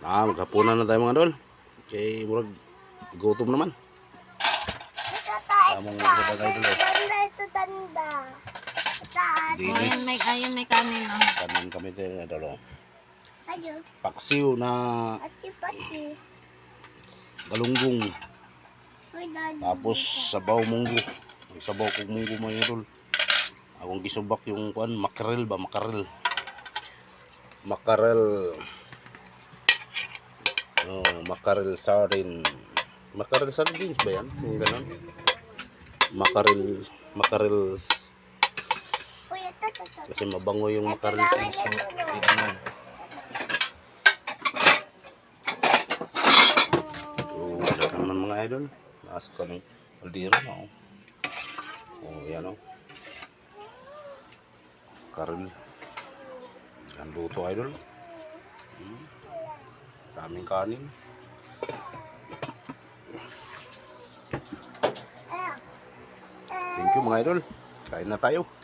Ah, maghapunan na tayo mga idol. Okay, murag gutom naman. Tamang mga bagay eh. Tanda ito, tanda. Saan? Ayun may, ayun may kanin. Oh. Kanin kami tayo oh. Ayun. Paksiw na Achi-pachi. galunggong. Tapos sabaw munggo. May sabaw kong munggo mga idol. Akong gisubak yung kuan makarel ba makarel. Makarel. Oh, makarel sardine. Makarel sardines ba yan? Yung ganun. Ito, ito. kasi mabango yung makarel Kailangan sa ito, no? ano. Oh, sarap naman mga idol. Nasa kami kaldero na oh. Oh, yan oh. Karel. Yan luto idol. Daming kanin. Thank you mga idol. Kain na tayo.